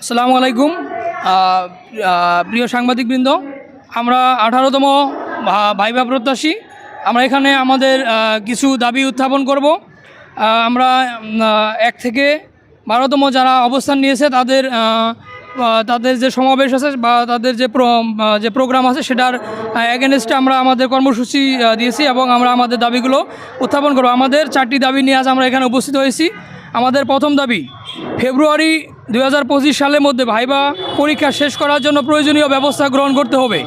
আসসালামু আলাইকুম। প্রিয় সাংবাদিকবৃন্দ, আমরা আঠারোতম ভাইবা প্রত্যাশী। আমরা এখানে আমাদের কিছু দাবি উত্থাপন করব। আমরা এক থেকে বারোতম যারা অবস্থান নিয়েছে, তাদের তাদের যে সমাবেশ আছে বা তাদের যে যে প্রোগ্রাম আছে, সেটার অ্যাগেনস্টে আমরা আমাদের কর্মসূচি দিয়েছি এবং আমরা আমাদের দাবিগুলো উত্থাপন করব। আমাদের চারটি দাবি নিয়ে আজ আমরা এখানে উপস্থিত হয়েছি। আমাদের প্রথম দাবি ফেব্রুয়ারি দু হাজার পঁচিশ সালের মধ্যে ভাইবা পরীক্ষা শেষ করার জন্য প্রয়োজনীয় ব্যবস্থা গ্রহণ করতে হবে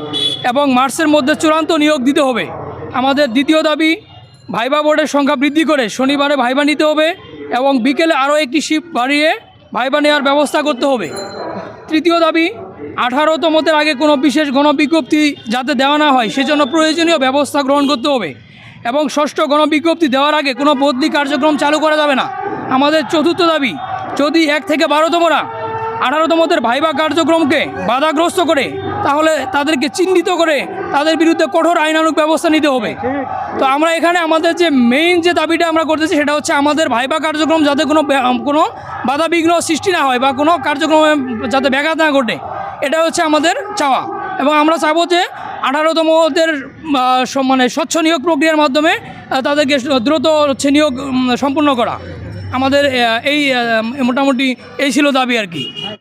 এবং মার্চের মধ্যে চূড়ান্ত নিয়োগ দিতে হবে। আমাদের দ্বিতীয় দাবি, ভাইবা বোর্ডের সংখ্যা বৃদ্ধি করে শনিবারে ভাইবা নিতে হবে এবং বিকেলে আরও একটি শিফট বাড়িয়ে ভাইবা নেওয়ার ব্যবস্থা করতে হবে। তৃতীয় দাবি আঠারোতমতের আগে কোনো বিশেষ গণবিজ্ঞপ্তি যাতে দেওয়া না হয় সেজন্য প্রয়োজনীয় ব্যবস্থা গ্রহণ করতে হবে এবং ষষ্ঠ গণবিজ্ঞপ্তি দেওয়ার আগে কোনো বদলি কার্যক্রম চালু করা যাবে না। আমাদের চতুর্থ দাবি যদি এক থেকে বারোতমরা আঠারোতমদের ভাইবা কার্যক্রমকে বাধাগ্রস্ত করে, তাহলে তাদেরকে চিহ্নিত করে তাদের বিরুদ্ধে কঠোর আইনানুগ ব্যবস্থা নিতে হবে। তো আমরা এখানে আমাদের যে মেইন যে দাবিটা আমরা করতেছি, সেটা হচ্ছে আমাদের ভাইবা কার্যক্রম যাতে কোনো কোনো বাধাবিঘ্ন সৃষ্টি না হয় বা কোনো কার্যক্রমে যাতে ব্যাঘাত না ঘটে, এটা হচ্ছে আমাদের চাওয়া। এবং আমরা চাবো যে আঠারোতমদের মানে স্বচ্ছ নিয়োগ প্রক্রিয়ার মাধ্যমে তাদেরকে দ্রুত হচ্ছে নিয়োগ সম্পূর্ণ করা। আমাদের এই মোটামুটি এই ছিল দাবি আর কি।